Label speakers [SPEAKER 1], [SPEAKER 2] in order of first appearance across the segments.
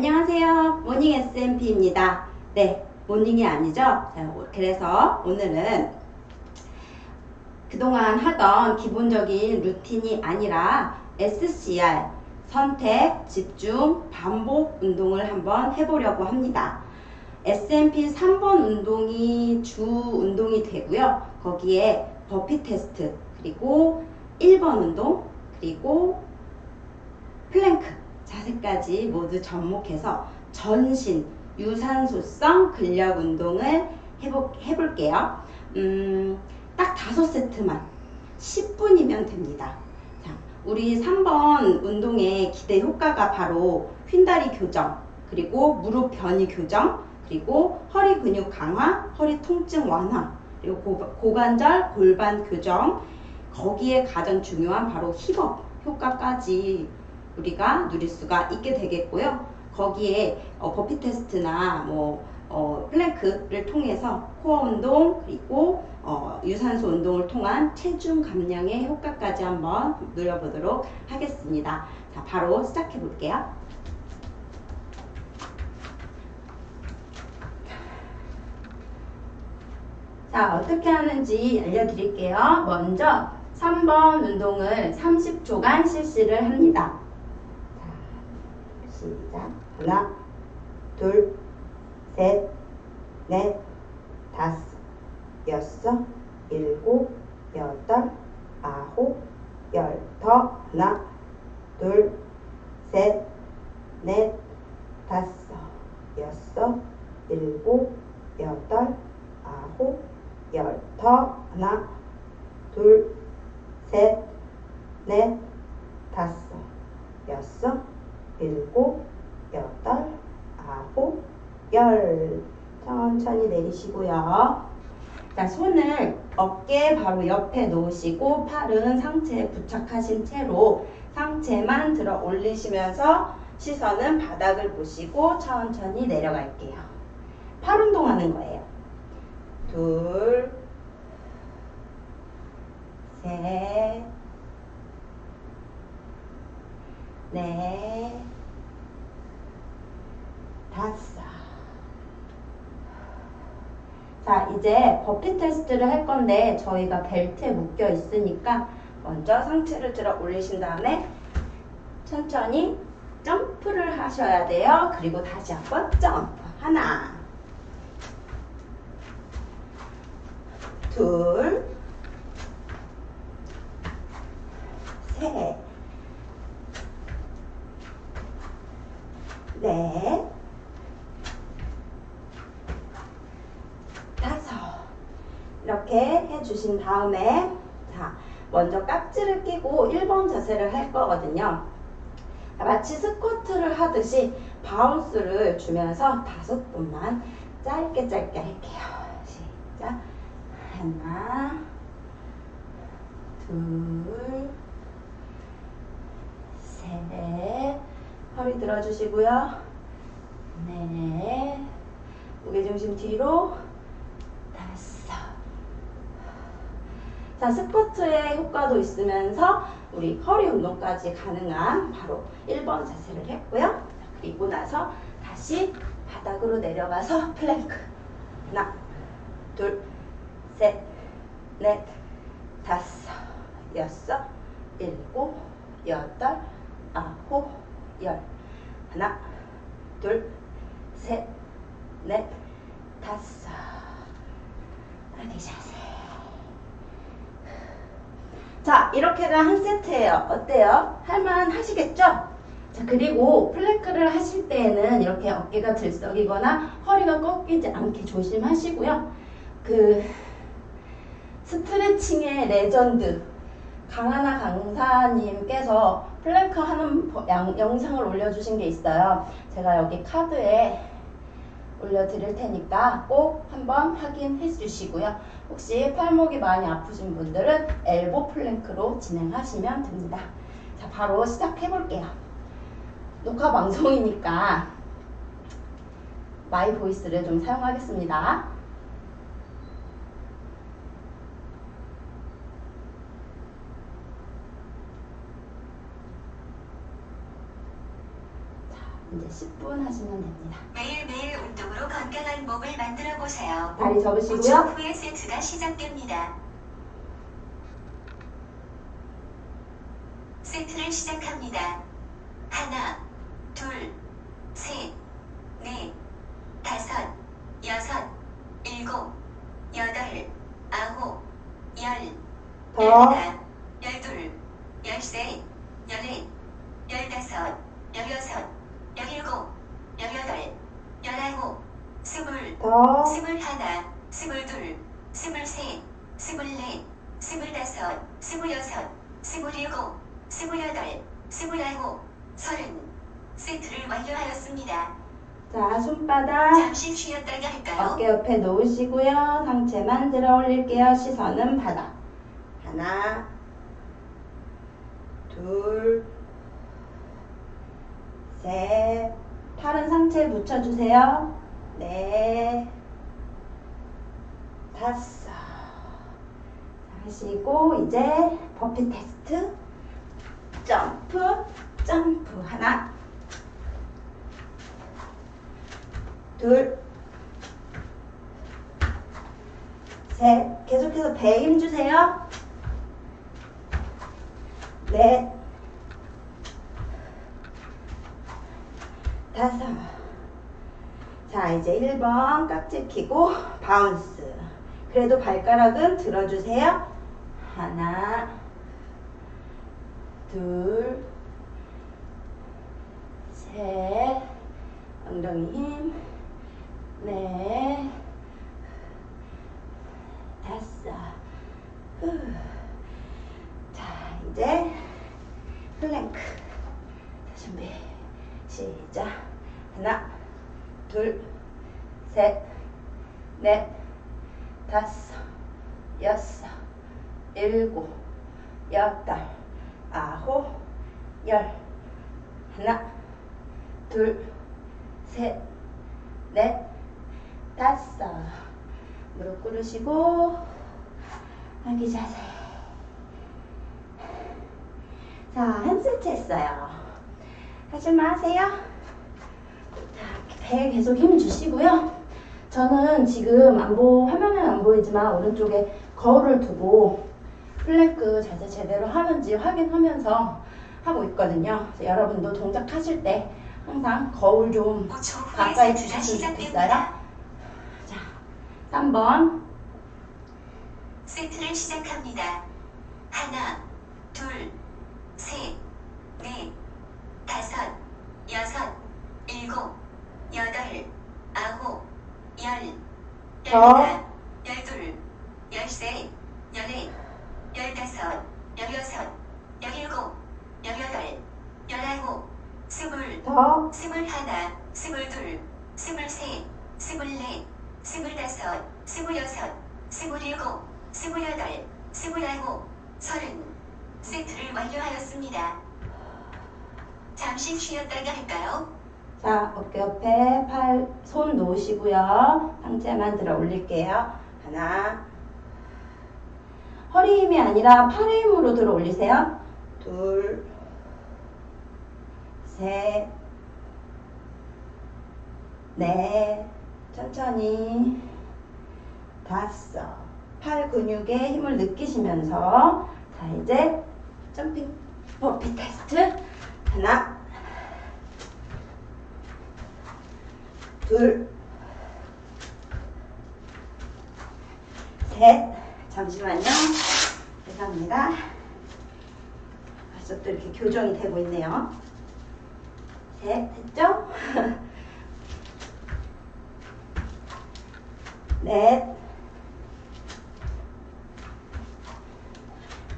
[SPEAKER 1] 안녕하세요. 모닝 SMP입니다. 네, 모닝이 아니죠? 자, 그래서 오늘은 그동안 하던 기본적인 루틴이 아니라 SCR, 선택, 집중, 반복 운동을 한번 해보려고 합니다. SMP 3번 운동이 주 운동이 되고요. 거기에 버피 테스트, 그리고 1번 운동, 그리고 플랭크 자세까지 모두 접목해서 전신 유산소성 근력 운동을 해보, 해볼게요. 음, 딱 다섯 세트만 10분이면 됩니다. 자, 우리 3번 운동의 기대 효과가 바로 휜다리 교정, 그리고 무릎 변이 교정, 그리고 허리 근육 강화, 허리 통증 완화, 그리고 고, 관절 골반 교정, 거기에 가장 중요한 바로 힙업 효과까지 우리가 누릴 수가 있게 되겠고요. 거기에 어, 버피 테스트나 뭐 어, 플랭크를 통해서 코어 운동 그리고 어, 유산소 운동을 통한 체중 감량의 효과까지 한번 누려보도록 하겠습니다. 자, 바로 시작해 볼게요. 자, 어떻게 하는지 알려드릴게요. 먼저 3번 운동을 30초간 실시를 합니다. 자, 시작. 하나, 둘, 셋, 넷, 다섯, 여섯, 일곱, 여덟, 아홉, 열. 더 하나, 둘, 셋, 넷, 다섯, 여섯, 일곱, 여덟, 아홉, 열. 더 하나, 둘, 셋, 넷, 다섯, 여섯, 일곱, 여덟, 아홉, 열. 천천히 내리시고요. 자, 손을 어깨 바로 옆에 놓으시고 팔은 상체에 부착하신 채로 상체만 들어 올리시면서 시선은 바닥을 보시고 천천히 내려갈게요. 팔 운동하는 거예요. 둘, 셋, 넷, 다섯. 자, 이제 버피 테스트를 할 건데 저희가 벨트에 묶여 있으니까 먼저 상체를 들어 올리신 다음에 천천히 점프를 하셔야 돼요. 그리고 다시 한번 점프. 하나, 둘, 셋, 넷, 다섯. 이렇게 해주신 다음에 자 먼저 깍지를 끼고 1번 자세를 할 거거든요. 마치 스쿼트를 하듯이 바운스를 주면서 다섯 번만 짧게 짧게 할게요. 시작. 하나, 둘, 셋. 허리 들어주시고요. 넷. 무게중심 뒤로. 다섯. 자, 스쿼트의 효과도 있으면서 우리 허리 운동까지 가능한 바로 1번 자세를 했고요. 그리고 나서 다시 바닥으로 내려가서 플랭크. 하나, 둘, 셋, 넷, 다섯, 여섯, 일곱, 여덟, 아홉, 열. 하나, 둘, 셋, 넷, 다섯. 아기 자세. 자, 이렇게가 한 세트예요. 어때요? 할만 하시겠죠? 자, 그리고 플랭크를 하실 때에는 이렇게 어깨가 들썩이거나 허리가 꺾이지 않게 조심하시고요. 그 스트레칭의 레전드 강하나 강사님께서 플랭크 하는 영상을 올려주신 게 있어요. 제가 여기 카드에 올려드릴 테니까 꼭 한번 확인해 주시고요. 혹시 팔목이 많이 아프신 분들은 엘보 플랭크로 진행하시면 됩니다. 자, 바로 시작해 볼게요. 녹화 방송이니까 마이 보이스를 좀 사용하겠습니다. 이제 10분 하시면 됩니다.
[SPEAKER 2] 매일매일 운동으로 건강한 몸을 만들어 보세요.
[SPEAKER 1] 다리
[SPEAKER 2] 5초
[SPEAKER 1] 접으시고요.
[SPEAKER 2] 후에 세트가 시작됩니다. 세트를 시작합니다. 하나, 둘, 셋, 넷, 다섯, 여섯, 일곱, 여덟, 아홉, 열,
[SPEAKER 1] 더,
[SPEAKER 2] 열하나, 열둘, 열셋, 열넷, 열다섯, 열여섯, 열일곱, 열여덟, 열아홉,
[SPEAKER 1] 더,
[SPEAKER 2] 스물하나, 스물둘, 스물셋, 스물넷, 스물다섯, 스물여섯, 스물일곱, 스물여덟, 스물아홉, 서른. 세트를 완료하였습니다.
[SPEAKER 1] 자, 손바닥
[SPEAKER 2] 잠시 쉬었다가 할까요?
[SPEAKER 1] 어깨 옆에 놓으시고요. 상체만 들어 올릴게요. 시선은 바닥. 하나, 둘, 셋. 팔은 상체에 붙여주세요. 넷, 다섯. 자, 하시고 이제 버피 테스트. 점프, 점프. 하나, 둘, 셋. 계속해서 배에 힘 주세요. 넷, 다섯. 자, 이제 1번 깍지 끼고 바운스. 그래도 발가락은 들어주세요. 하나, 둘, 셋. 엉덩이 힘. 넷, 다섯. 후. 자, 이제 플랭크. 자, 준비. 시작. 하나, 둘, 셋, 넷, 다섯, 여섯, 일곱, 여덟, 아홉, 열. 하나, 둘, 셋, 넷, 다섯. 무릎 꿇으시고 아기 자세. 자, 한 세트 했어요. 하실만 하세요? 자, 배에 계속 힘 주시고요. 저는 지금 안 보, 화면은 안 보이지만 오른쪽에 거울을 두고 플랭크 자세 제대로 하는지 확인하면서 하고 있거든요. 여러분도 동작하실 때 항상 거울 좀
[SPEAKER 2] 5초 후에
[SPEAKER 1] 가까이 주셨으면 좋겠어요. 자, 3번.
[SPEAKER 2] 세트를 시작합니다. 하나, 둘, 셋, 넷, 다섯, 여섯, 일곱, 여덟, 아홉, 열, 열하나, 열둘, 열셋, 열넷, 열다섯, 열여섯, 열일곱, 열여덟, 열아홉, 스물,
[SPEAKER 1] 더.
[SPEAKER 2] 스물하나, 스물둘, 스물셋, 스물넷, 스물다섯, 스물여섯, 스물일곱, 스물여덟, 스물아홉, 서른. 세트를 완료하였습니다. 잠시 쉬었다가 할까요?
[SPEAKER 1] 자, 어깨 옆에 팔, 손 놓으시고요. 상체만 들어 올릴게요. 하나. 허리 힘이 아니라 팔의 힘으로 들어 올리세요. 둘. 셋. 넷. 천천히. 다섯. 팔 근육에 힘을 느끼시면서. 자, 이제 점핑 버피 테스트. 하나. 둘, 셋. 잠시만요. 죄송합니다. 벌써 또 이렇게 교정이 되고 있네요. 셋, 됐죠? 넷,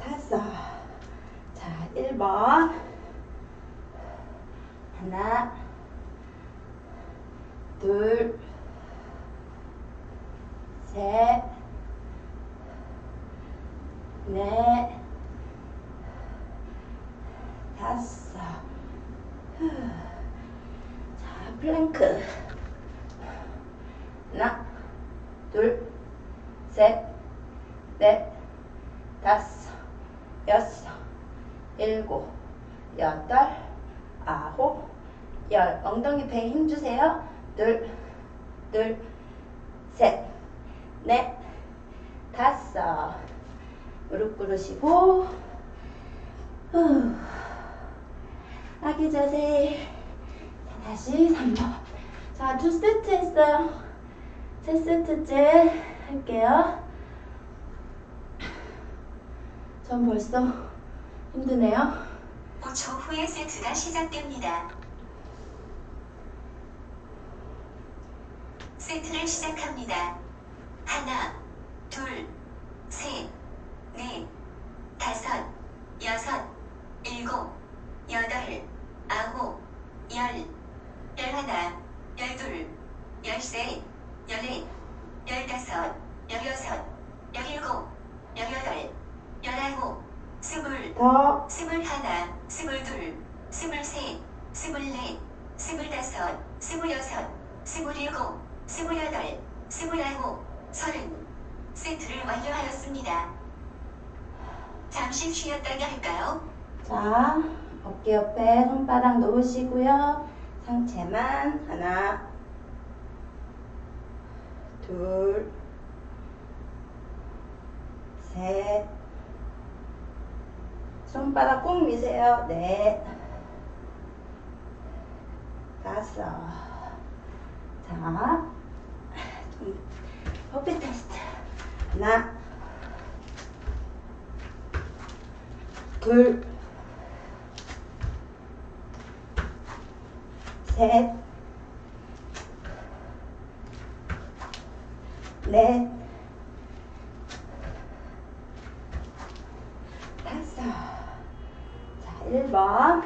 [SPEAKER 1] 다섯. 자, 1번. 하나, 둘, 셋, 넷, 다섯. 후. 자, 플랭크. 하나, 둘, 셋, 넷, 다섯, 여섯, 일곱, 여덟, 아홉, 열. 엉덩이 배에 힘 주세요. 둘, 둘, 셋, 넷, 다섯. 무릎 꿇으시고, 후. 아기 자세. 자, 다시 3번. 자, 두 세트 했어요. 세 세트째 할게요. 전 벌써 힘드네요.
[SPEAKER 2] 5초 후에 세트가 시작됩니다. 세트를 시작합니다. 하나, 둘, 셋, 넷, 다섯, 여섯, 일곱, 여덟, 아홉, 열, 열하나, 열둘, 열셋, 열넷, 열다섯, 열여섯, 열일곱, 열여덟, 열아홉, 스물,
[SPEAKER 1] 더,
[SPEAKER 2] 스물하나, 스물둘, 스물셋, 스물넷, 스물다섯, 스물여섯, 스물일곱, 스물여덟, 스물아홉, 서른. 세트를 완료하였습니다. 잠시 쉬었다가 할까요?
[SPEAKER 1] 자, 어깨 옆에 손바닥 놓으시고요. 상체만 하나, 둘, 셋, 손바닥 꼭 미세요. 넷, 다섯. 자, 좀 허피 테스트. 하나, 둘, 셋, 넷, 다섯. 자, 1번.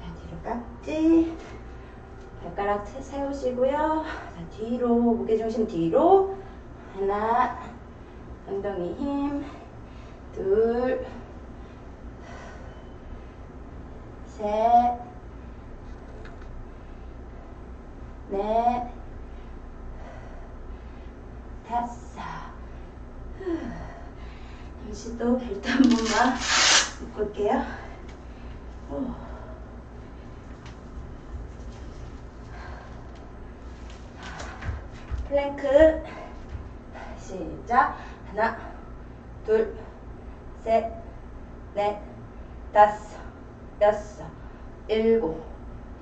[SPEAKER 1] 자, 뒤로 깍지. 발가락 세- 세우시고요. 자, 뒤로, 무게중심 뒤로. 하나, 엉덩이 힘. 둘, 셋, 넷, 다섯. 후. 잠시 또 벨트 한 번만 묶을게요. 후. 플랭크 시작 하나 둘 셋, 넷, 다섯, 여섯, 일곱,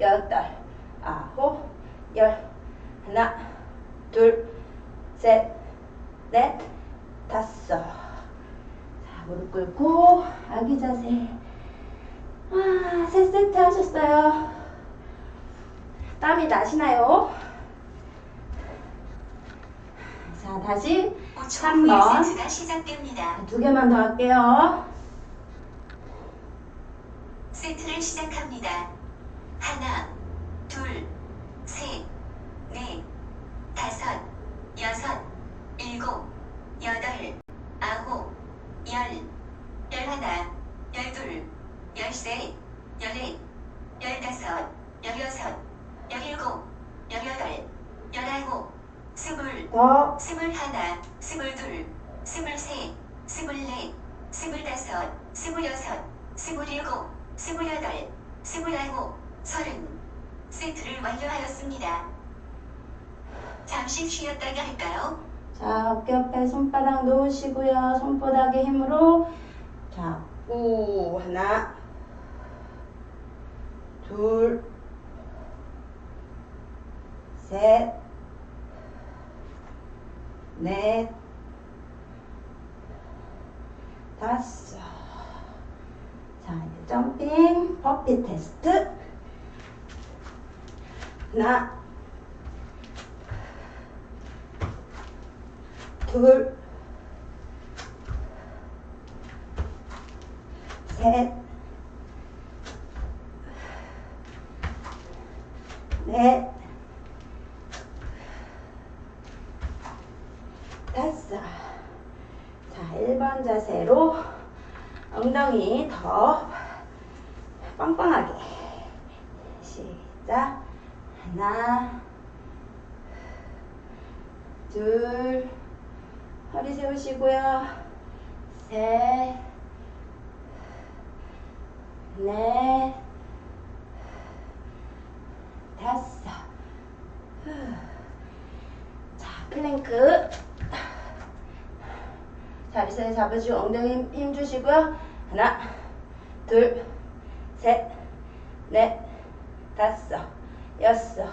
[SPEAKER 1] 여덟, 아홉, 열. 하나, 둘, 셋, 넷, 다섯. 자, 무릎 꿇고 아기 자세. 아, 세 세트 하셨어요. 땀이 나시나요? 자, 다시
[SPEAKER 2] 5초
[SPEAKER 1] 삼 번.
[SPEAKER 2] 후에 세트가 시작됩니다.
[SPEAKER 1] 두 개만 더 할게요.
[SPEAKER 2] 세트를 시작합니다. 하나, 둘, 셋, 넷, 다섯, 여섯, 일곱, 여덟, 아홉, 열, 열하나, 열둘, 열셋, 열넷, 열다섯, 열여섯, 열일곱, 열여덟, 열아홉, 스물,
[SPEAKER 1] 더
[SPEAKER 2] 스물하나, 스물둘, 스물셋, 스물넷, 스물다섯, 스물여섯, 스물일곱, 스물여덟, 스물아홉, 서른. 세트를 완료하였습니다. 잠시 쉬었다가 할까요?
[SPEAKER 1] 자, 어깨 옆에 손바닥 놓으시고요. 손바닥의 힘으로 잡고 하나, 둘, 셋, 넷, 다섯. 자, 이제 점핑 버피 테스트. 하나, 둘, 셋, 넷, 하나 둘 허리 세우시고요. 셋넷 다섯. 자 플랭크. 다리사이 잡아주고 엉덩이 힘, 힘 주시고요. 하나 둘 셋 넷 다섯. 여섯,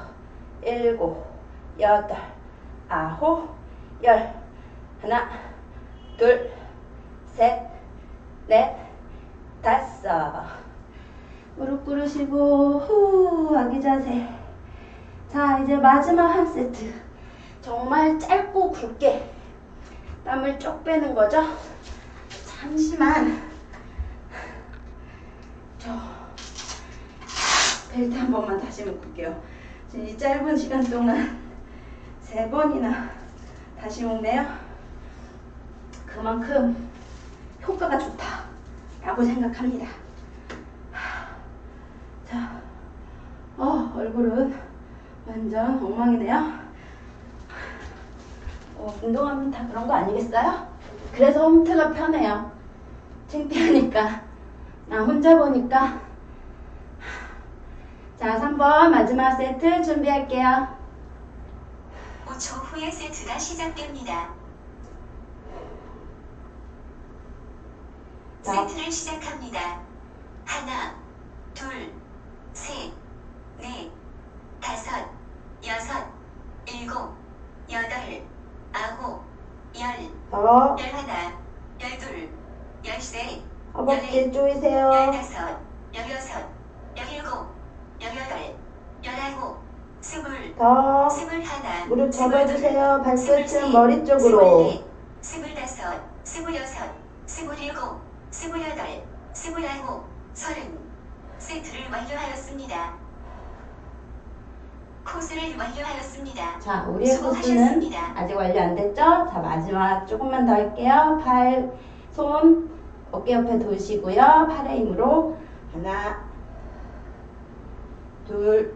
[SPEAKER 1] 일곱, 여덟, 아홉, 열. 하나, 둘, 셋, 넷, 다섯. 무릎 꿇으시고 후 아기 자세. 자 이제 마지막 한 세트. 정말 짧고 굵게 땀을 쪽 빼는 거죠. 잠시만. 저 벨트 한 번만 다시 묶을게요. 지금 이 짧은 시간 동안 세 번이나 다시 묶네요. 그만큼 효과가 좋다 라고 생각합니다. 자, 어, 얼굴은 완전 엉망이네요. 어, 운동하면 다 그런 거 아니겠어요? 그래서 홈트가 편해요. 창피하니까. 나 혼자 보니까. 자, 3번 마지막 세트 준비할게요.
[SPEAKER 2] 5초 후에 세트가 시작됩니다.
[SPEAKER 1] 자.
[SPEAKER 2] 세트를 시작합니다. 하나, 둘, 셋, 넷, 다섯, 여섯, 일곱, 여덟, 아홉, 열,
[SPEAKER 1] 더
[SPEAKER 2] 열하나, 열둘, 열셋,
[SPEAKER 1] 허벅지 조이세요.
[SPEAKER 2] 열다섯, 열여섯, 열일곱, 열여덟, 열아홉, 스물,
[SPEAKER 1] 더
[SPEAKER 2] 스물하나,
[SPEAKER 1] 무릎 잡아주세요. 발끝은 머리 쪽으로.
[SPEAKER 2] 스물다섯, 스물여섯, 스물일곱, 스물여덟, 스물아홉, 서른. 세트를 완료하였습니다. 코스를 완료하였습니다.
[SPEAKER 1] 자, 우리의 코스는
[SPEAKER 2] 수고하셨습니다.
[SPEAKER 1] 아직 완료 안 됐죠? 자, 마지막 조금만 더 할게요. 팔, 손, 어깨 옆에 두시고요. 팔의 힘으로 하나, 둘,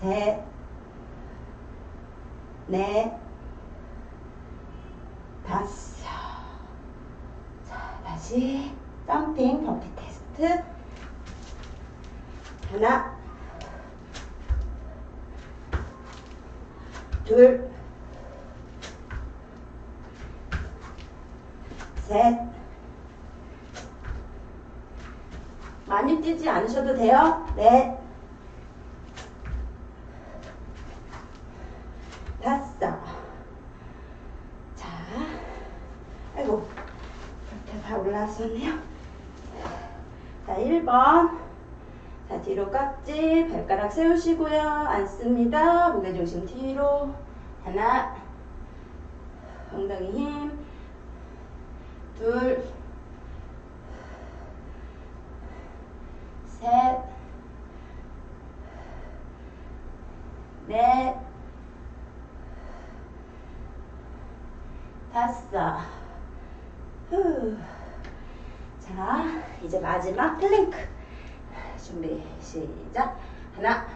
[SPEAKER 1] 셋, 넷, 다섯. 자, 다시 점핑 버피 테스트. 하나, 둘, 셋. 많이 뛰지 않으셔도 돼요. 넷, 다섯. 자, 아이고, 이렇게 다 올라왔었네요. 자, 1번. 자, 뒤로 깍지, 발가락 세우시고요. 앉습니다. 무게중심 뒤로. 하나, 엉덩이 힘. 둘, 셋, 넷, 다섯. 후. 자, 이제 마지막 플랭크. 준비 시작. 하나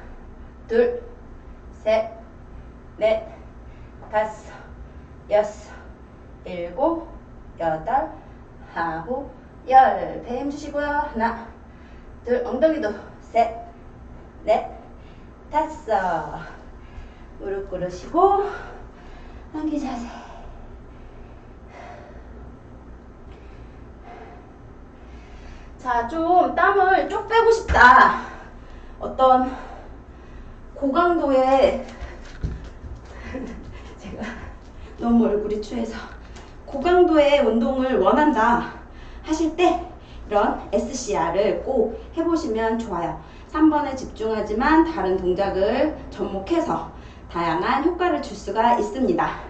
[SPEAKER 1] 둘 셋 넷 다섯 여섯 일곱 여덟 아홉 열배 힘주시고요. 하나 둘 엉덩이도 셋 넷 다섯. 무릎 꿇으시고 안기 자세 자, 좀 땀을 쭉 빼고 싶다. 어떤 고강도의 제가 너무 얼굴이 추해서 고강도의 운동을 원한다 하실 때 이런 SCR을 꼭 해보시면 좋아요. 3번에 집중하지만 다른 동작을 접목해서 다양한 효과를 줄 수가 있습니다.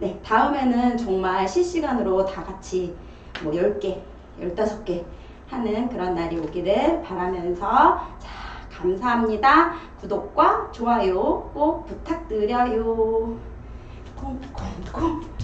[SPEAKER 1] 네, 다음에는 정말 실시간으로 다 같이 뭐 10개, 15개 하는 그런 날이 오기를 바라면서 자, 감사합니다. 구독과 좋아요 꼭 부탁드려요. 콩콩콩